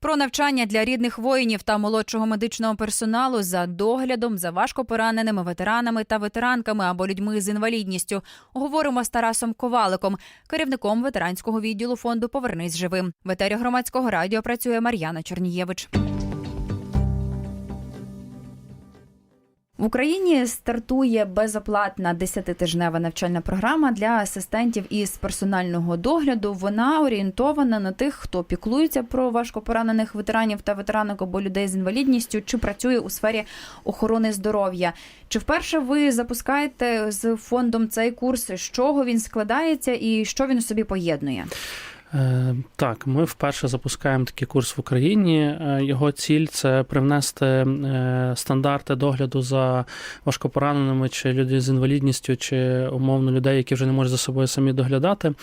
Про навчання для рідних воїнів та молодшого медичного персоналу за доглядом за важкопораненими ветеранами та ветеранками або людьми з інвалідністю говоримо з Тарасом Коваликом, керівником ветеранського відділу фонду Повернись живим. В етері громадського радіо працює Мар'яна Чернієвич. В Україні стартує безоплатна 10-тижнева навчальна програма для асистентів із персонального догляду. Вона орієнтована на тих, хто піклується про важкопоранених ветеранів та ветеранок або людей з інвалідністю, чи працює у сфері охорони здоров'я. Чи вперше ви запускаєте з фондом цей курс? З чого він складається і що він у собі поєднує? Е, Так, ми вперше запускаємо такий курс в Україні. Е, Його ціль це привнести е, стандарти догляду за важкопораненими чи людей з інвалідністю, чи умовно людей, які вже не можуть за собою самі доглядати.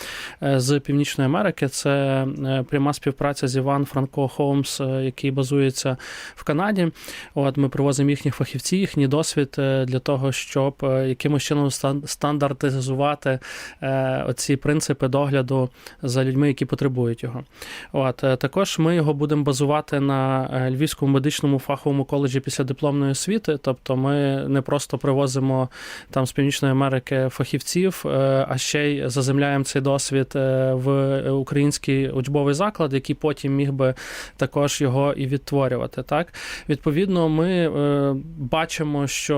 З Північної Америки це пряма співпраця з Іван Франко Холмс, який базується в Канаді. От ми привозимо їхніх фахівців, їхній досвід для того, щоб якимось чином стандартизувати оці принципи догляду за людьми, які потребують його. От е, також ми його будемо базувати на е, Львівському медичному фаховому коледжі після дипломної освіти. Тобто, ми не просто привозимо там з Північної Америки фахівців, е, а ще й заземляємо цей досвід в український учбовий заклад, який потім міг би також його і відтворювати. Так, відповідно, ми бачимо, що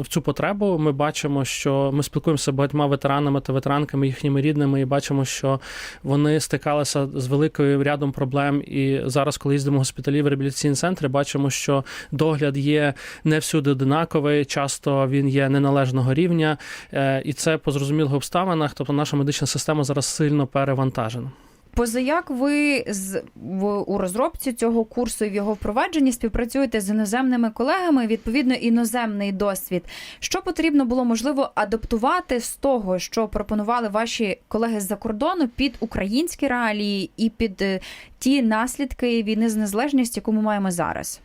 в цю потребу ми бачимо, що ми спілкуємося з багатьма ветеранами та ветеранками, їхніми рідними, і бачимо, що вони стикалися з великою рядом проблем. І зараз, коли їздимо в госпіталі в реабілітаційні центри, бачимо, що догляд є не всюди одинаковий, часто він є неналежного рівня, е, і це по зрозумілих обставинах. Тобто наша медична система зараз сильно перевантажена. Позаяк ви з в у розробці цього курсу і в його впровадженні співпрацюєте з іноземними колегами, відповідно, іноземний досвід. Що потрібно було можливо адаптувати з того, що пропонували ваші колеги з-за кордону під українські реалії і під е, ті наслідки війни з незалежністю, яку ми маємо зараз?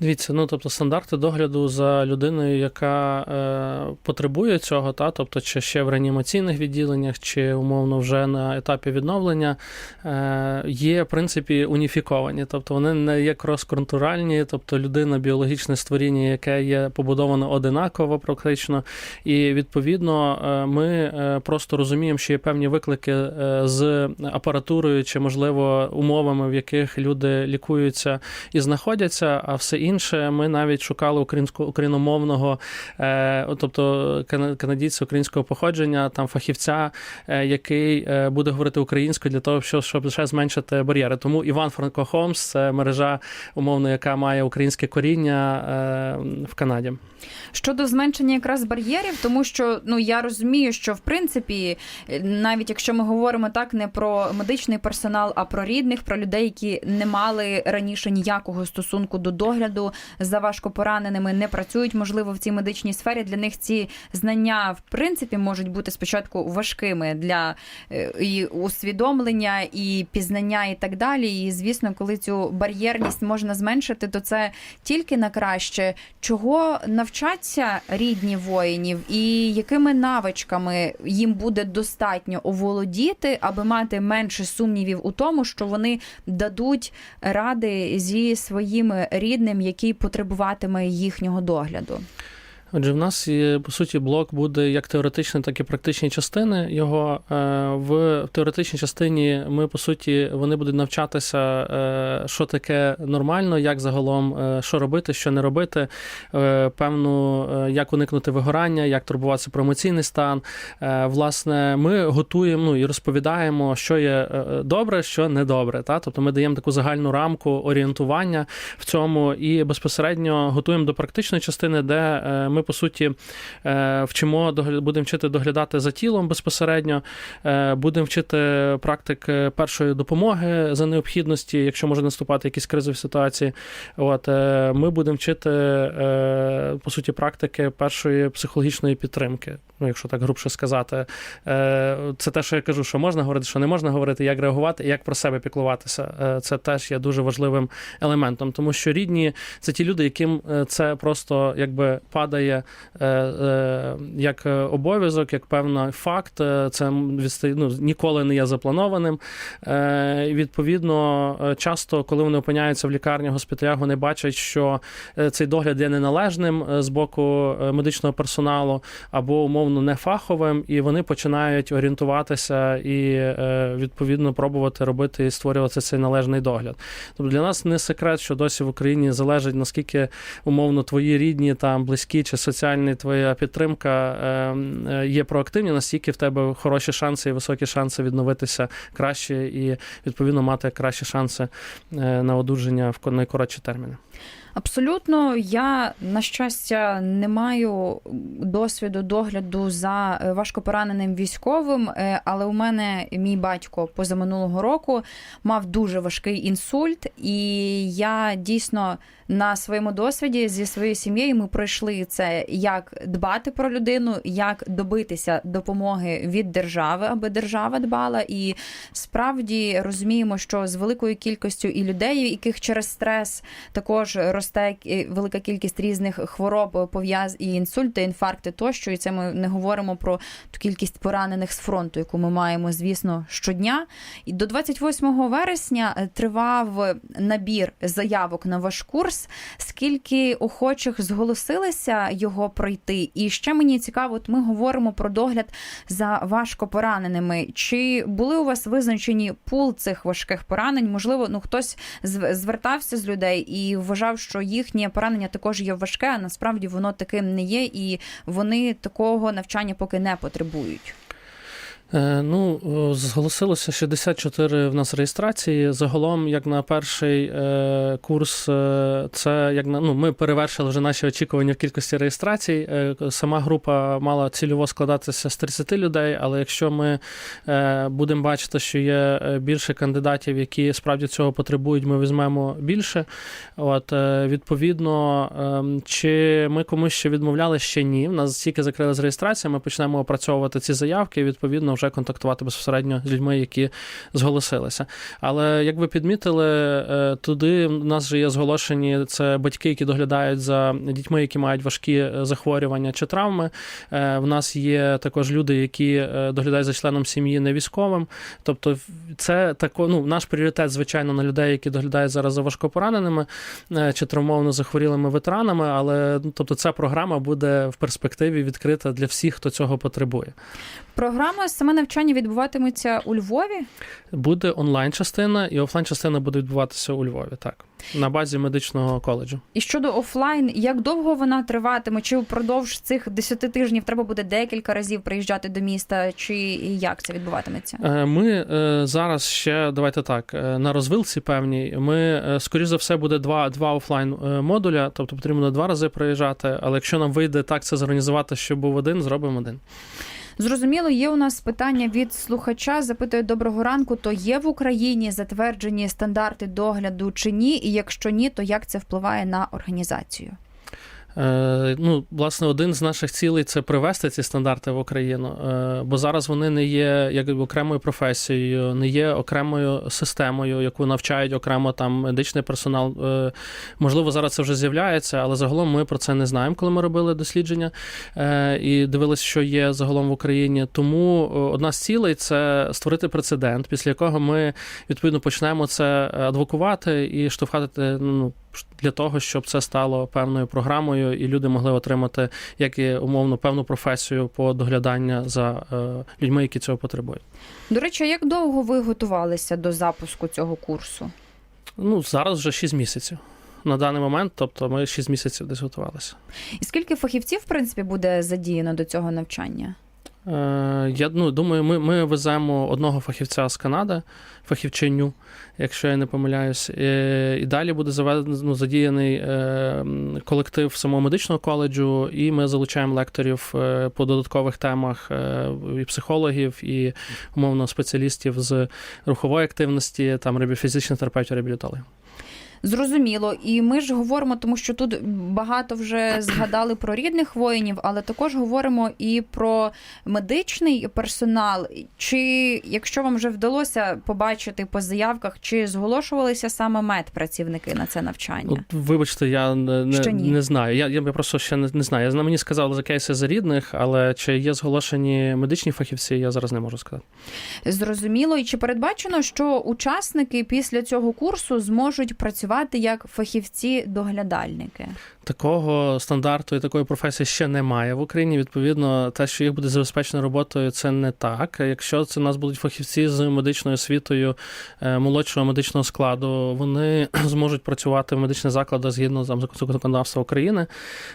Дивіться, ну тобто стандарти догляду за людиною, яка е, потребує цього, та тобто, чи ще в реанімаційних відділеннях, чи умовно вже на етапі відновлення, е, є в принципі уніфіковані. Тобто вони не є крос-контуральні, тобто людина біологічне створіння, яке є побудовано одинаково, практично. І відповідно е, ми е, просто розуміємо, що є певні виклики е, з апаратурою, чи можливо умовами, в яких люди лікуються і знаходяться, а все інше ми навіть шукали українсько україномовного, е, тобто кана- канадійця українського походження, там фахівця, е, який е, буде говорити українською для того, щоб, ще зменшити бар'єри. Тому Іван Франко Холмс це мережа, умовно, яка має українське коріння в Канаді. Щодо зменшення якраз бар'єрів, тому що ну я розумію, що в принципі, навіть якщо ми говоримо так не про медичний персонал, а про рідних, про людей, які не мали раніше ніякого стосунку до догляду за важкопораненими, не працюють, можливо, в цій медичній сфері. Для них ці знання в принципі можуть бути спочатку важкими для е, і усвідомлення, і пізнання, і так далі. І звісно, коли цю бар'єрність можна зменшити, то це тільки на краще. Чого навчаться рідні воїнів, і якими навичками їм буде достатньо оволодіти, аби мати менше сумнівів у тому, що вони дадуть ради зі своїм рідним, який потребуватиме їхнього догляду. Отже, в нас є, по суті блок буде як теоретичні, так і практичні частини. Його е, в теоретичній частині ми по суті вони будуть навчатися, е, що таке нормально, як загалом е, що робити, що не робити, певну, як уникнути вигорання, як турбуватися про емоційний стан. Власне, ми готуємо ну, і розповідаємо, що є добре, що не добре. Та? Тобто ми даємо таку загальну рамку орієнтування в цьому і безпосередньо готуємо до практичної частини, де е, ми по суті е, вчимо будемо вчити доглядати за тілом безпосередньо, е, будемо вчити практик е, першої допомоги за необхідності, якщо може наступати якісь кризові ситуації. От ми будемо вчити по суті практики першої психологічної підтримки. Ну, якщо так грубше сказати, це те, що я кажу, що можна говорити, що не можна говорити, як реагувати, як про себе піклуватися. Це теж є дуже важливим елементом, тому що рідні це ті люди, яким це просто якби падає виглядає е, е, як е, обов'язок, як певний факт. Це ну, ніколи не є запланованим. І Відповідно, часто, коли вони опиняються в лікарні, госпіталях, вони бачать, що цей догляд є неналежним з боку медичного персоналу або умовно нефаховим, і вони починають орієнтуватися і відповідно пробувати робити і створювати цей належний догляд. Тобто для нас не секрет, що досі в Україні залежить наскільки умовно твої рідні, там близькі чи соціальні твоя підтримка е, е, є проактивні, настільки в тебе хороші шанси і високі шанси відновитися краще і відповідно мати кращі шанси е, на одужання в найкоротші терміни. Абсолютно, я на щастя не маю досвіду догляду за е, важкопораненим військовим, е, але у мене мій батько позаминулого року мав дуже важкий інсульт, і я дійсно на своєму досвіді зі своєю сім'єю ми пройшли це, як дбати про людину, як добитися допомоги від держави, аби держава дбала. І справді розуміємо, що з великою кількістю і людей, яких через стрес також росте е, велика кількість різних хвороб, пов'яз і інсульти, інфаркти тощо. І це ми не говоримо про ту кількість поранених з фронту, яку ми маємо, звісно, щодня. І до 28 вересня е, тривав набір заявок на ваш курс. Скільки охочих зголосилися його пройти? І ще мені цікаво, от ми говоримо про догляд за важко пораненими. Чи були у вас визначені пул цих важких поранень? Можливо, ну хтось зв- звертався з людей і вважав, що їхнє поранення також є важке, а насправді воно таким не є, і вони такого навчання поки не потребують. Е, Ну, зголосилося 64 в нас реєстрації. Загалом, як на перший е, курс, е, це як на ну, ми перевершили вже наші очікування в кількості реєстрацій. Сама група мала цільово складатися з 30 людей, але якщо ми будемо бачити, що є більше кандидатів, які справді цього потребують, ми візьмемо більше. От, відповідно, е, чи ми комусь ще відмовляли, ще ні. У нас тільки закрили з реєстрації, ми почнемо опрацьовувати ці заявки. Відповідно, вже контактувати безпосередньо з людьми, які зголосилися. Але як ви підмітили, е, туди в нас вже є зголошені це батьки, які доглядають за дітьми, які мають важкі е, захворювання чи травми. Е, В нас є також люди, які доглядають за членом сім'ї не військовим. Тобто, це тако, ну, наш пріоритет, звичайно, на людей, які доглядають зараз за важкопораненими чи травмовано захворілими ветеранами. Але ну, тобто, ця програма буде в перспективі відкрита для всіх, хто цього потребує. Програма саме навчання відбуватиметься у Львові. Буде онлайн частина, і офлайн частина буде відбуватися у Львові, так на базі медичного коледжу. І щодо офлайн, як довго вона триватиме? Чи впродовж цих 10 тижнів треба буде декілька разів приїжджати до міста, чи як це відбуватиметься? Е, Ми е, зараз ще давайте так е, на розвилці певній. Ми скоріш за все буде два, два офлайн модуля, тобто потрібно два рази приїжджати. Але якщо нам вийде так це зорганізувати, щоб був один, зробимо один. Зрозуміло, є у нас питання від слухача. Запитує доброго ранку. То є в Україні затверджені стандарти догляду чи ні? І якщо ні, то як це впливає на організацію? Е, Ну, власне, один з наших цілей це привести ці стандарти в Україну, Е, бо зараз вони не є як окремою професією, не є окремою системою, яку навчають окремо там медичний персонал. Е, Можливо, зараз це вже з'являється, але загалом ми про це не знаємо, коли ми робили дослідження і дивилися, що є загалом в Україні. Тому одна з цілей це створити прецедент, після якого ми відповідно почнемо це адвокувати і штовхати ну, для того, щоб це стало певною програмою, і люди могли отримати як і умовно певну професію по доглядання за е, людьми, які цього потребують. До речі, як довго ви готувалися до запуску цього курсу? Ну зараз вже 6 місяців. На даний момент, тобто ми 6 місяців десь готувалися. І скільки фахівців, в принципі, буде задіяно до цього навчання? Е, я ну, думаю, ми, ми веземо одного фахівця з Канади, фахівчиню, якщо я не помиляюсь. І, і далі буде заведено ну, задіяний е, колектив самого медичного коледжу, і ми залучаємо лекторів е, по додаткових темах е, і психологів, і умовно спеціалістів з рухової активності, там фізичних терапевтів, реабілітологів. Зрозуміло, і ми ж говоримо, тому що тут багато вже згадали про рідних воїнів, але також говоримо і про медичний персонал. Чи якщо вам вже вдалося побачити по заявках, чи зголошувалися саме медпрацівники на це навчання? От, вибачте, я не, не, не знаю. Я, я просто ще не, не знаю. Я мені сказали за кейси за рідних, але чи є зголошені медичні фахівці, я зараз не можу сказати. Зрозуміло, і чи передбачено, що учасники після цього курсу зможуть працювати як фахівці-доглядальники? Такого стандарту і такої професії ще немає в Україні. Відповідно, те, що їх буде забезпечено роботою, це не так. Якщо це у нас будуть фахівці з медичною освітою е, молодшого медичного складу, вони зможуть працювати в медичних закладах згідно там, законодавства України.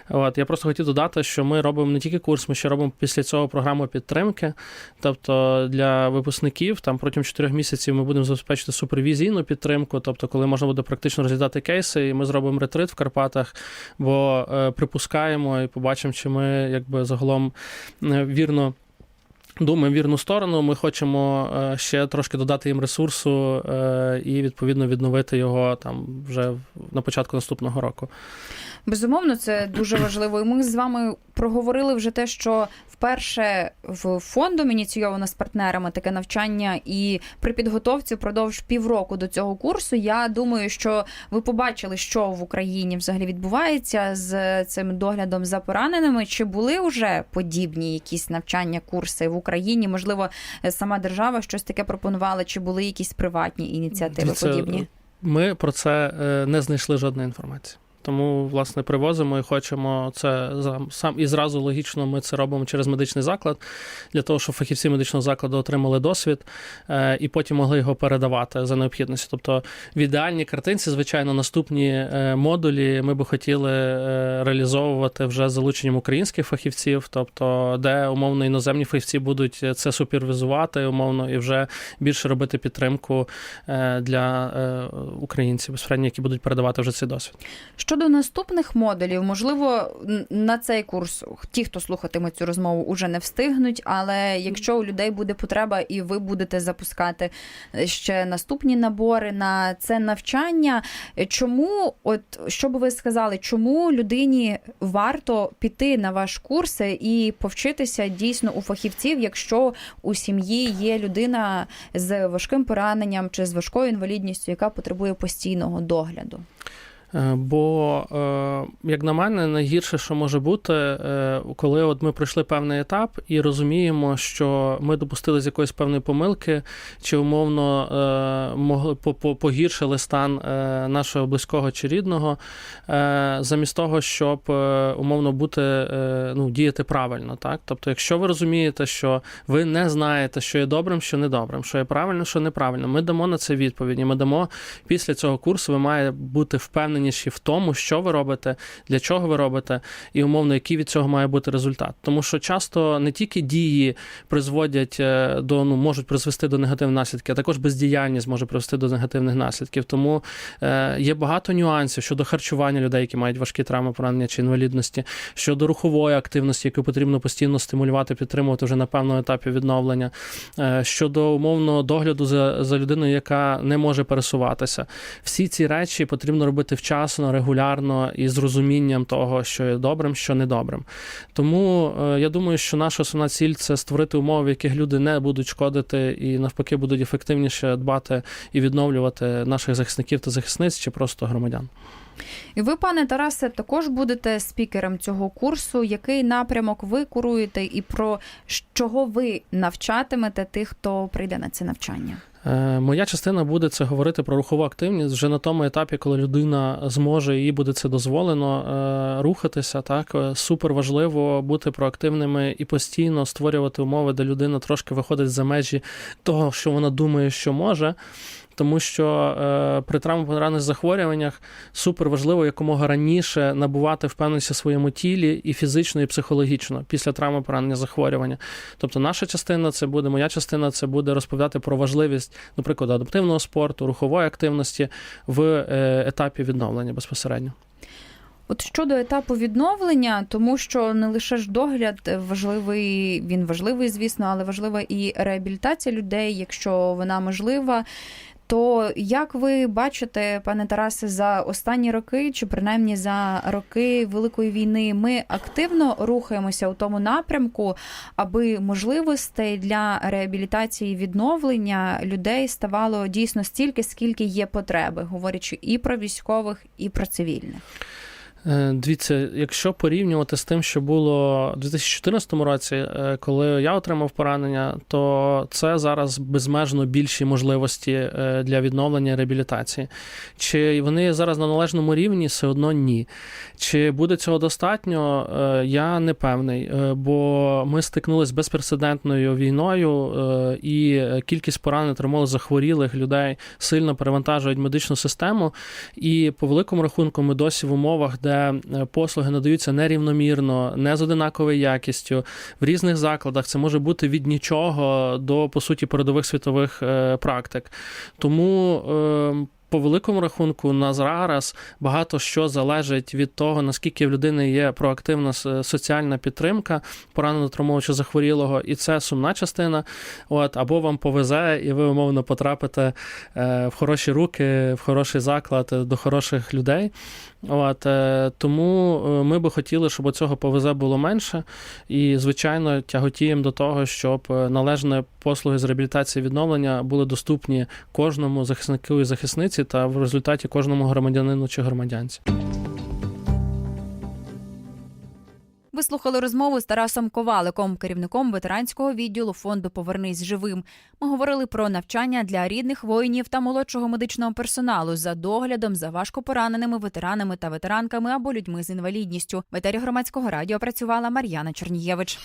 От я просто хотів додати, що ми робимо не тільки курс, ми ще робимо після цього програму підтримки. Тобто для випускників там протягом 4 місяців ми будемо забезпечити супервізійну підтримку, тобто, коли можна буде практично розглядати кейси, і ми зробимо ретрит в Карпатах бо е, припускаємо і побачимо, чи ми якби загалом е, вірно. Думаємо вірну сторону. Ми хочемо е, ще трошки додати їм ресурсу і відповідно відновити його там вже на початку наступного року. Безумовно, це дуже важливо. І ми з вами проговорили вже те, що вперше в фондом ініційовано з партнерами таке навчання, і при підготовці впродовж півроку до цього курсу. Я думаю, що ви побачили, що в Україні взагалі відбувається з цим доглядом за пораненими. Чи були вже подібні якісь навчання, курси в Україні? Можливо, сама держава щось таке пропонувала, чи були якісь приватні ініціативи Дивіться, подібні? Ми про це е, не знайшли жодної інформації. Тому, власне, привозимо і хочемо це сам і зразу логічно. Ми це робимо через медичний заклад для того, щоб фахівці медичного закладу отримали досвід е, і потім могли його передавати за необхідністю. Тобто, в ідеальній картинці, звичайно, наступні е, модулі ми би хотіли е, реалізовувати вже залученням українських фахівців, тобто, де умовно іноземні фахівці будуть це супервізувати, умовно, і вже більше робити підтримку для українців, безпосередньо, які будуть передавати вже цей досвід. Щодо наступних модулів, можливо, на цей курс ті, хто слухатиме цю розмову, уже не встигнуть. Але якщо у людей буде потреба, і ви будете запускати е, ще наступні набори на це навчання, е, чому, от що би ви сказали, чому людині варто піти на ваш курс і повчитися дійсно у фахівців, якщо у сім'ї є людина з важким пораненням чи з важкою інвалідністю, яка потребує постійного догляду? Е, Бо, е, як на мене, найгірше, що може бути, е, коли от ми пройшли певний етап і розуміємо, що ми допустились якоїсь певної помилки, чи умовно могли по- по- погіршили стан нашого близького чи рідного, замість того, щоб умовно бути, ну, діяти правильно. Так? Тобто, якщо ви розумієте, що ви не знаєте, що є добрим, що недобрим, що є правильно, що неправильно, ми дамо на це відповіді. Ми дамо після цього курсу, ви маєте бути впевненіші в тому, що ви робите, для чого ви робите, і умовно, який від цього має бути результат. Тому що часто не тільки дії призводять е, до ну можуть призвести до негативних наслідків, а також бездіяльність може привести до негативних наслідків. Тому е, є багато нюансів щодо харчування людей, які мають важкі травми, поранення чи інвалідності, щодо рухової активності, яку потрібно постійно стимулювати, підтримувати вже на певному етапі відновлення, е, щодо умовного догляду за, за людиною, яка не може пересуватися. Всі ці речі потрібно робити вчасно, регулярно і з розумінням того, що є добрим, що недобрим. Тому е, я думаю, що наша основна ціль це створити умови, в яких люди не будуть шкодити і навпаки будуть ефективніше дбати і відновлювати наших захисників та захисниць чи просто громадян. І ви, пане Тарасе, також будете спікером цього курсу. Який напрямок ви куруєте, і про чого ви навчатимете тих, хто прийде на це навчання? Е, Моя частина буде це говорити про рухову активність вже на тому етапі, коли людина зможе їй буде це дозволено е, рухатися. Так Е, супер важливо бути проактивними і постійно створювати умови, де людина трошки виходить за межі того, що вона думає, що може. Тому що е, при травмопоранених захворюваннях супер важливо якомога раніше набувати впевненість у своєму тілі і фізично, і психологічно після травми поранення захворювання. Тобто, наша частина це буде, моя частина це буде розповідати про важливість, наприклад, адаптивного спорту, рухової активності в е, етапі відновлення безпосередньо. От щодо етапу відновлення, тому що не лише ж догляд важливий, він важливий, звісно, але важлива і реабілітація людей, якщо вона можлива. То як ви бачите, пане Тарасе, за останні роки, чи принаймні за роки Великої війни, ми активно рухаємося у тому напрямку, аби можливостей для реабілітації і відновлення людей ставало дійсно стільки, скільки є потреби, говорячи і про військових, і про цивільних. Е, Дивіться, якщо порівнювати з тим, що було у 2014 році, е, коли я отримав поранення, то це зараз безмежно більші можливості е, для відновлення реабілітації. Чи вони зараз на належному рівні, все одно ні. Чи буде цього достатньо, я не певний, бо ми стикнулися з безпрецедентною війною, і кількість поранених тримали захворілих людей сильно перевантажують медичну систему. І по великому рахунку ми досі в умовах, де послуги надаються нерівномірно, не з одинаковою якістю в різних закладах. Це може бути від нічого до по суті передових світових е, практик. Тому. е, по великому рахунку, на зараз багато що залежить від того, наскільки в людини є проактивна соціальна підтримка пораненого травмового чи захворілого, і це сумна частина. От, або вам повезе, і ви умовно потрапите е, в хороші руки, в хороший заклад, е, до хороших людей. От, е, тому е, ми би хотіли, щоб цього повезе було менше. І, звичайно, тяготіємо до того, щоб належне належні послуги з реабілітації відновлення були доступні кожному захиснику і захисниці та в результаті кожному громадянину чи громадянці. Ви слухали розмову з Тарасом Коваликом, керівником ветеранського відділу фонду Повернись живим. Ми говорили про навчання для рідних воїнів та молодшого медичного персоналу за доглядом за важкопораненими ветеранами та ветеранками або людьми з інвалідністю. В етері громадського радіо працювала Мар'яна Чернієвич.